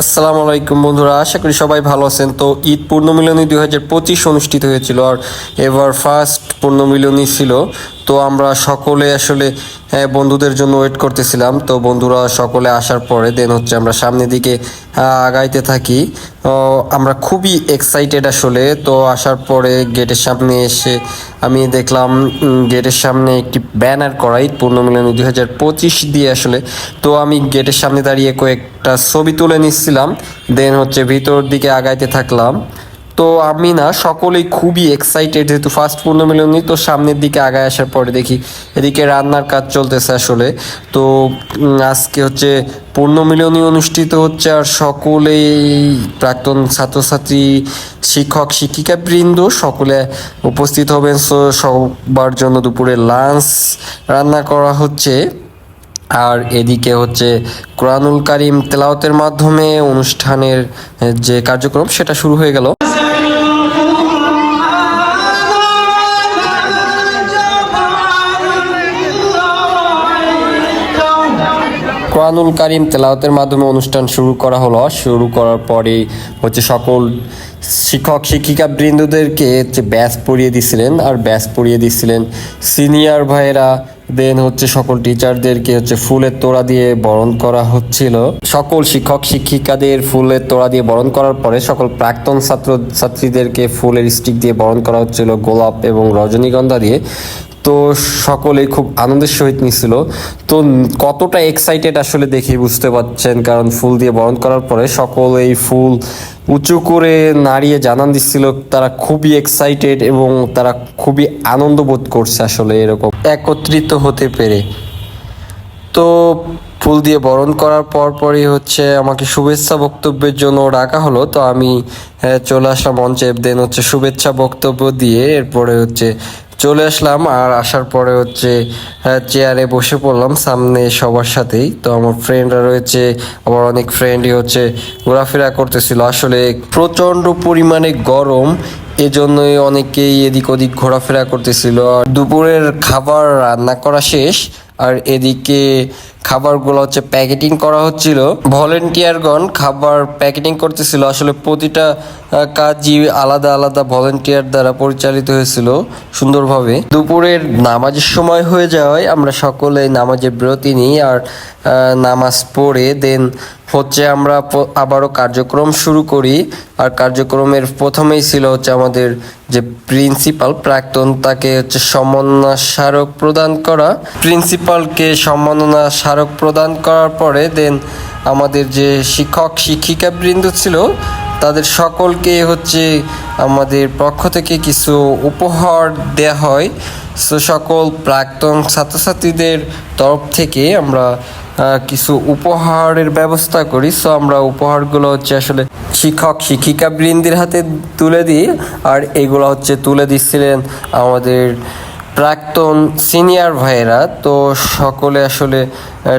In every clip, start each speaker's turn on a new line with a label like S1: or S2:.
S1: আসসালামু আলাইকুম বন্ধুরা, আশা করি সবাই ভালো আছেন। তো ঈদ পূর্ণমিলনী দুই হাজার পঁচিশ অনুষ্ঠিত হয়েছিল আর এবার ফার্স্ট পূর্ণমিলনী ছিল। তো আমরা সকলে আসলে বন্ধুদের জন্য ওয়েট করতেছিলাম। তো বন্ধুরা সকলে আসার পরে দেন হচ্ছে আমরা সামনের দিকে আগাইতে থাকি। আমরা খুবই এক্সাইটেড আসলে। তো আসার পরে গেটের সামনে এসে আমি দেখলাম গেটের সামনে একটি ব্যানার করা ঈদ পূর্ণমিলনী দুই হাজার পঁচিশ দিয়ে আসলে। তো আমি গেটের সামনে দাঁড়িয়ে কয়েকটা ছবি তুলে নিচ্ছিলাম। দেন হচ্ছে ভিতর দিকে আগাইতে থাকলাম। তো আমি না সকলেই খুবই এক্সাইটেড যেহেতু ফার্স্ট পূর্ণমিলনী তো সামনের দিকে আগায় আসার পরে দেখি এদিকে রান্নার কাজ চলতেছে আসলে। তো আজকে হচ্ছে পূর্ণমিলনী অনুষ্ঠিত হচ্ছে আর সকলেই প্রাক্তন ছাত্রছাত্রী, শিক্ষক, শিক্ষিকা বৃন্দ সকলে উপস্থিত হবেন। সো সবার জন্য দুপুরে লাঞ্চ রান্না করা হচ্ছে। আর এদিকে হচ্ছে কোরআনুল কারিম তেলাওতের মাধ্যমে অনুষ্ঠানের যে কার্যক্রম সেটা শুরু হয়ে গেল। কোরআনুল কারিম তেলাওয়াতের মাধ্যমে অনুষ্ঠান শুরু করা হলো। শুরু করার পরে হচ্ছে সকল শিক্ষক, শিক্ষিকা বৃন্দদেরকে হচ্ছে ব্যাস পড়িয়ে দিছিলেন আর ব্যাস পড়িয়ে দিছিলেন। সিনিয়র ভাইয়েরা, দেন হচ্ছে সকল টিচারদেরকে হচ্ছে ফুলের তোড়া দিয়ে বরণ করা হচ্ছিল। সকল শিক্ষক, শিক্ষিকাদের ফুলের তোড়া দিয়ে বরণ করার পরে সকল প্রাক্তন ছাত্র ছাত্রীদেরকে ফুলের স্টিক দিয়ে বরণ করা হচ্ছিল গোলাপ এবং রজনীগন্ধা দিয়ে। তো সকলেই খুব আনন্দের সহিত নিছিল তো কতটা এক্সাইটেড আসলে দেখে বুঝতে পারছেন, কারণ ফুল দিয়ে বরণ করার পরে সকল এই ফুল উঁচু করে নাড়িয়ে জানান দিচ্ছিল। তারা খুবই এক্সাইটেড এবং তারা খুবই আনন্দ বোধ করছে আসলে এরকম একত্রিত হতে পেরে। তো ফুল দিয়ে বরণ করার পর পরই হচ্ছে আমাকে শুভেচ্ছা বক্তব্যের জন্য ডাকা হলো। তো আমি চলে আসলাম মঞ্চে দেন হচ্ছে শুভেচ্ছা বক্তব্য দিয়ে, এরপরে হচ্ছে চলে আসলাম আর আসার পরে হচ্ছে চেয়ারে বসে পড়লাম, সামনে সবার সাথেই। তো আমার ফ্রেন্ডরা রয়েছে আমার অনেক ফ্রেন্ডই হচ্ছে ঘোরাফেরা করতেছিল। আসলে প্রচণ্ড পরিমাণে গরম, এজন্যই অনেকেই এদিক ওদিক ঘোরাফেরা করতেছিল। আর দুপুরের খাবার রান্না করা শেষ, আর এদিকে খাবারগুলো হচ্ছে প্যাকেটিং করা হচ্ছিল। ভলেন্টিয়ারগণ খাবার প্যাকেটিং করতেছিল। আসলে প্রতিটা কাজই আলাদা আলাদা ভলেন্টিয়ার দ্বারা পরিচালিত হয়েছিল সুন্দরভাবে। দুপুরের নামাজের সময় হয়ে যাওয়ায় আমরা সকলে নামাজের বিরতি নিই আর নামাজ পড়ে, দেন হচ্ছে আমরা আবারও কার্যক্রম শুরু করি। আর কার্যক্রমের প্রথমেই ছিল হচ্ছে আমাদের যে প্রিন্সিপাল, প্রাক্তন তাকে হচ্ছে সম্মাননা স্মারক প্রদান করা। প্রিন্সিপালকে সম্মাননা স্মারক প্রদান করার পরে দেন আমাদের যে শিক্ষক শিক্ষিকা বৃন্দ ছিল, তাদের সকলকে হচ্ছে আমাদের পক্ষ থেকে কিছু উপহার দেয়া হয়। সো সকল প্রাক্তন ছাত্রছাত্রীদের তরফ থেকে আমরা কিছু উপহারের ব্যবস্থা করি। সো আমরা উপহারগুলো হচ্ছে আসলে শিক্ষক শিক্ষিকা বৃন্দের হাতে তুলে দিই। আর এগুলো হচ্ছে তুলে দিচ্ছিলেন আমাদের প্রাক্তন সিনিয়র ভাইয়েরা, তো সকলে আসলে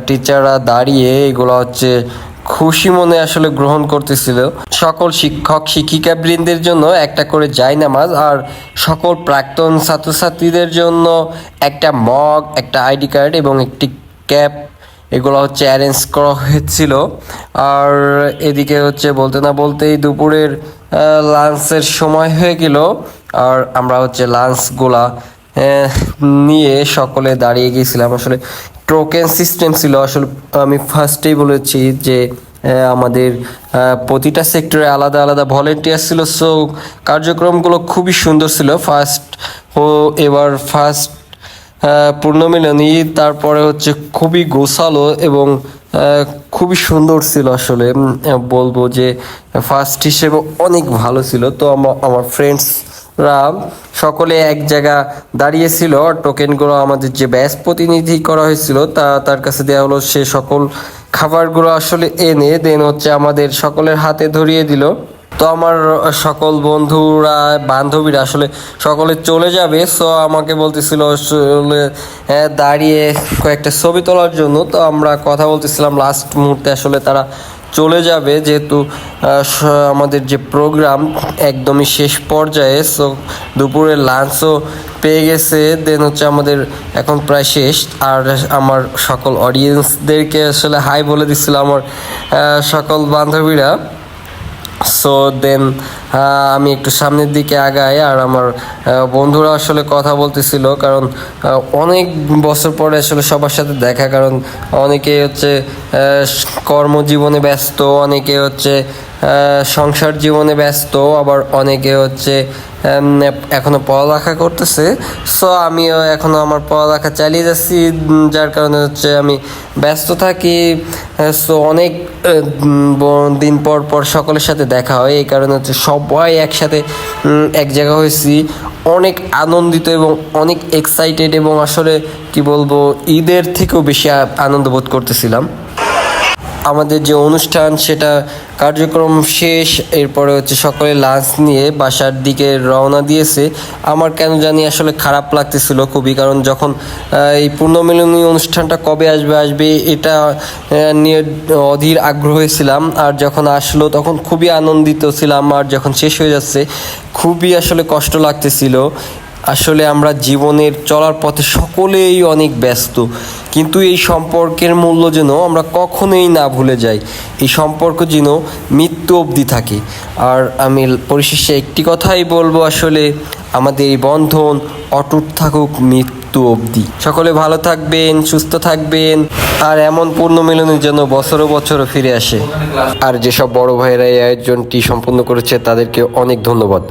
S1: টিচাররা দাঁড়িয়ে এগুলো হচ্ছে খুশি মনে আসলে গ্রহণ করতেছিল। সকল শিক্ষক শিক্ষিকা বৃন্দের জন্য একটা করে জায়নামাজ আর সকল প্রাক্তন ছাত্রছাত্রীদের জন্য একটা মগ, একটা আইডি কার্ড এবং একটি ক্যাপ এগুলো হচ্ছে অ্যারেঞ্জ করা হয়েছিল। আর এদিকে হচ্ছে বলতে না বলতেই দুপুরের লাঞ্চের সময় হয়ে গেল। আর আমরা হচ্ছে লাঞ্চগুলা নিয়ে সকলে দাঁড়িয়ে গিয়েছিলাম। আসলে টোকেন সিস্টেম ছিল। আসলে আমি ফার্স্টেই বলেছি যে আমাদের প্রতিটা সেক্টরে আলাদা আলাদা ভলেন্টিয়ার ছিল। সো কার্যক্রমগুলো খুবই সুন্দর ছিল। ফার্স্ট ও, এবার ফার্স্ট পূর্ণমিলনী, তারপরে হচ্ছে খুবই গোছালো এবং খুবই সুন্দর ছিল আসলে। বলব যে ফার্স্ট হিসেবে অনেক ভালো ছিল। তো আমার আমার ফ্রেন্ডসরা সকলে এক জায়গা দাঁড়িয়েছিল। টোকেনগুলো আমাদের যে ব্যাস প্রতিনিধি করা হয়েছিল, তা তার কাছে দেওয়া হলো সে সকল খাবারগুলো আসলে এনে দেন হচ্ছে আমাদের সকলের হাতে ধরিয়ে দিল। তো আমার সকল বন্ধুরা, বান্ধবীরা আসলে সকলে চলে যাবে। সো আমাকে বলতেছিল আসলে দাঁড়িয়ে কয়েকটা ছবি তোলার জন্য। তো আমরা কথা বলতেছিলাম লাস্ট মুহূর্তে আসলে তারা চলে যাবে। যেহেতু আমাদের যে প্রোগ্রাম একদমই শেষ পর্যায়ে সো দুপুরে লাঞ্চও পেয়ে গেছে। দেন হচ্ছে আমাদের এখন প্রায় শেষ। আর আমার সকল অডিয়েন্সদেরকে আসলে হাই বলে দিচ্ছিল আমার সকল বান্ধবীরা। সো দেন আমি একটু সামনের দিকে আগাই আর আমার বন্ধুরা আসলে কথা বলতেছিল। কারণ অনেক বছর পরে আসলে সবার সাথে দেখা। কারণ অনেকে হচ্ছে কর্মজীবনে ব্যস্ত অনেকে হচ্ছে সংসার জীবনে ব্যস্ত আবার অনেকে হচ্ছে উম, এখনও পড়ালেখা করতেছে। সো আমিও এখনও আমার পড়ালেখা চালিয়ে যাচ্ছি যার কারণে হচ্ছে আমি ব্যস্ত থাকি। সো অনেক দিন পর পর সকলের সাথে দেখা হয়। এই কারণে হচ্ছে সবাই একসাথে এক জায়গা হয়েছি। অনেক আনন্দিত এবং অনেক এক্সাইটেড এবং আসলে কি বলব, ঈদের থেকেও বেশি আনন্দ বোধ করতেছিলাম। আমাদের যে অনুষ্ঠান, সেটা কার্যক্রম শেষ, এরপরে হচ্ছে সকলে লাঞ্চ নিয়ে বাসার দিকে রওনা দিয়েছে। আমার কেন জানি আসলে খারাপ লাগতেছিল খুবই, কারণ যখন এই পূর্ণমিলনী অনুষ্ঠানটা কবে আসবে আসবে এটা নিয়ে অধীর আগ্রহী ছিলাম। আর যখন আসলো, তখন খুবই আনন্দিত ছিলাম, আর যখন শেষ হয়ে যাচ্ছে, খুবই আসলে কষ্ট লাগতেছিল। আসলে আমরা জীবনের চলার পথে সকলেই অনেক ব্যস্ত। কিন্তু এই সম্পর্কের মূল্য যেন আমরা কখনোই না ভুলে যাই। এই সম্পর্ক যেন মৃত্যু অবধি থাকে। আর আমি পরিশেষে একটি কথাই বলব আসলে, আমাদের এই বন্ধন অটুট থাকুক মৃত্যু অবধি। সকলে ভালো থাকবেন, সুস্থ থাকবেন, আর এমন পূর্ণ মিলনের জন্য বছরও বছরও ফিরে আসে। আর যেসব বড় ভাইয়েরা এই আয়োজনটি সম্পন্ন করেছে, তাদেরকে অনেক ধন্যবাদ।